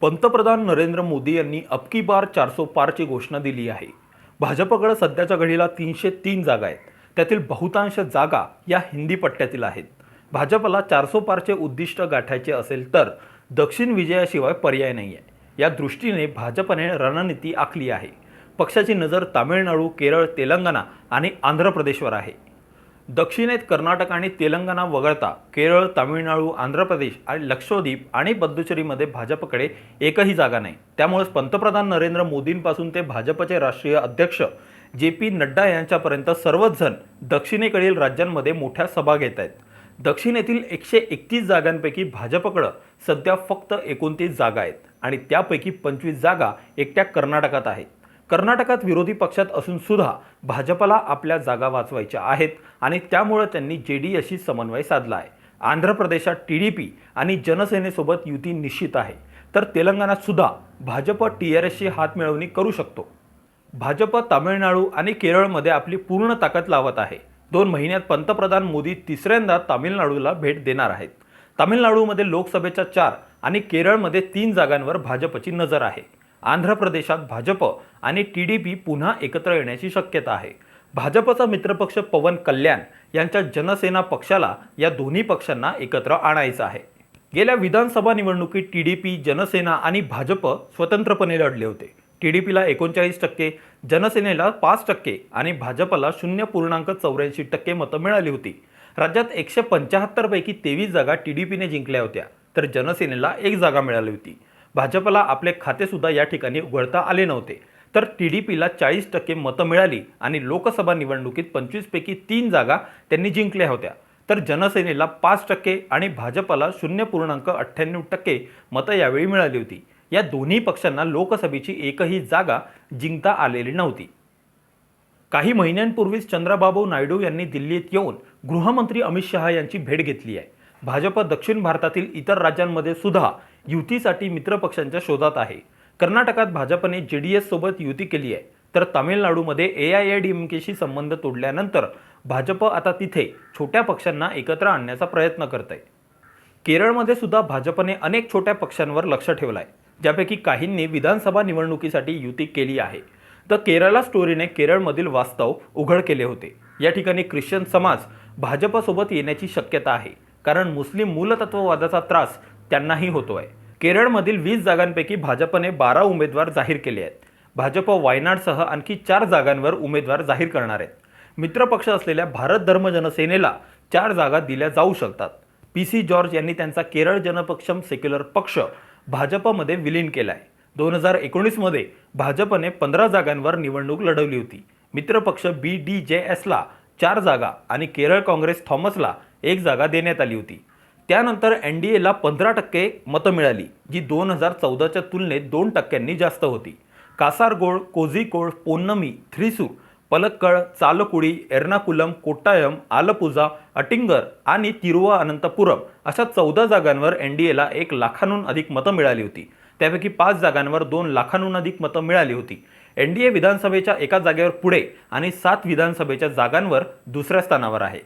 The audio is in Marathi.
पंतप्रधान नरेंद्र मोदी यांनी अबकी बार चारसो पारची घोषणा दिली आहे. भाजपकडे सध्याच्या घडीला तीनशे तीन जागा आहेत. त्यातील बहुतांश जागा या हिंदी पट्ट्यातील आहेत. भाजपला चारसो पारचे उद्दिष्ट गाठायचे असेल तर दक्षिण विजयाशिवाय पर्याय नाही आहे या दृष्टीने भाजपने रणनीती आखली आहे. पक्षाची नजर तामिळनाडू केरळ तेलंगणा आणि आंध्र प्रदेशवर आहे. दक्षिणेत कर्नाटक आणि तेलंगणा वगळता केरळ तामिळनाडू आंध्र प्रदेश आणि लक्षद्वीप आणि पद्दुचेरीमध्ये भाजपकडे एकही जागा नाही. त्यामुळेच पंतप्रधान नरेंद्र मोदींपासून ते भाजपचे राष्ट्रीय अध्यक्ष जे पी नड्डा यांच्यापर्यंत सर्वच जण दक्षिणेकडील राज्यांमध्ये मोठ्या सभा घेत आहेत. दक्षिणेतील एकशे एकतीस जागांपैकी भाजपकडं सध्या फक्त एकोणतीस जागा आहेत आणि त्यापैकी पंचवीस जागा एकट्या कर्नाटकात आहेत. कर्नाटकात विरोधी पक्षात असून सुद्धा भाजपला आपल्या जागा वाचवायच्या आहेत आणि त्यामुळं त्यांनी जे डी एसशी समन्वय साधला आहे आंध्र प्रदेशात टी डी पी आणि जनसेनेसोबत युती निश्चित आहे. तर तेलंगणात सुद्धा भाजप टी आर एसशी हातमिळवणी करू शकतो. भाजप तामिळनाडू आणि केरळमध्ये आपली पूर्ण ताकद लावत आहे. दोन महिन्यात पंतप्रधान मोदी तिसऱ्यांदा तामिळनाडूला भेट देणार आहेत. तामिळनाडूमध्ये लोकसभेच्या चार आणि केरळमध्ये तीन जागांवर भाजपची नजर आहे. आंध्र प्रदेशात भाजप आणि टी डी पी पुन्हा एकत्र येण्याची शक्यता आहे. भाजपचा मित्रपक्ष पवन कल्याण यांच्या जनसेना पक्षाला या दोन्ही पक्षांना एकत्र आणायचं आहे. गेल्या विधानसभा निवडणुकीत टी डी पी जनसेना आणि भाजप स्वतंत्रपणे लढले होते. टी डी पीला एकोणचाळीस टक्के जनसेनेला पाच टक्के आणि भाजपला शून्य पूर्णांक चौऱ्याऐंशी टक्के मतं मिळाली होती. राज्यात एकशे पंच्याहत्तरपैकी तेवीस जागा टी डी पीने जिंकल्या होत्या तर जनसेनेला एक जागा मिळाली होती. भाजपला आपले खातेसुद्धा या ठिकाणी उघडता आले नव्हते. तर टी डी पीला चाळीस टक्के मतं मिळाली आणि लोकसभा निवडणुकीत पंचवीसपैकी तीन जागा त्यांनी जिंकल्या होत्या. तर जनसेनेला पाच टक्के आणि भाजपला शून्य पूर्णांक अठ्ठ्याण्णव टक्के मतं यावेळी मिळाली होती. या दोन्ही पक्षांना लोकसभेची एकही जागा जिंकता आलेली नव्हती. काही महिन्यांपूर्वीच चंद्राबाबू नायडू यांनी दिल्लीत येऊन गृहमंत्री अमित शहा यांची भेट घेतली आहे. भाजप दक्षिण भारतातील इतर राज्यांमध्ये सुद्धा युतीसाठी मित्रपक्षांच्या शोधात आहे. कर्नाटकात भाजपने जे डी एस सोबत युती केली आहे. तर तामिळनाडूमध्ये A I A D M Keshi संबंध तोडल्यानंतर भाजप आता तिथे छोट्या पक्षांना एकत्र आणण्याचा प्रयत्न करत आहे केरळमध्ये सुद्धा भाजपने अनेक छोट्या पक्षांवर लक्ष ठेवलं आहे ज्यापैकी काहींनी विधानसभा निवडणुकीसाठी युती केली आहे. द केरळा स्टोरीने केरळमधील वास्तव उघड केले होते. या ठिकाणी ख्रिश्चन समाज भाजपसोबत येण्याची शक्यता आहे. कारण मुस्लिम मूलतत्ववादाचा त्रास त्यांनाही होतो आहे केरळमधील वीस जागांपैकी भाजपने बारा उमेदवार जाहीर केले आहेत. भाजप वायनाडसह आणखी चार जागांवर उमेदवार जाहीर करणार आहेत. मित्रपक्ष असलेल्या भारत धर्म जनसेनेला चार जागा दिल्या जाऊ शकतात. पी सी जॉर्ज यांनी त्यांचा केरळ जनपक्षम सेक्युलर पक्ष भाजपमध्ये विलीन केला आहे दोन हजार एकोणीसमध्ये भाजपने पंधरा जागांवर निवडणूक लढवली होती. मित्रपक्ष बी डी जे एसला चार जागा आणि केरळ काँग्रेस थॉमसला एक जागा देण्यात आली होती. त्यानंतर एन डी एला पंधरा टक्के मतं मिळाली जी दोन हजार चौदाच्या तुलनेत दोन टक्क्यांनी जास्त होती. कासारगोड कोझिकोड पोन्नमी थ्रिसूर पलक्कड चालकुडी एर्नाकुलम कोट्टायम आलपुझा अटिंगर आणि तिरुवाअनंतपुरम अशा चौदा जागांवर एन डी एला एक लाखांहून अधिक मतं मिळाली होती. त्यापैकी पाच जागांवर दोन लाखांहून अधिक मतं मिळाली होती. एन डी ए विधानसभेच्या एका जागेवर पुढे आणि सात विधानसभेच्या जागांवर दुसऱ्या स्थानावर आहे.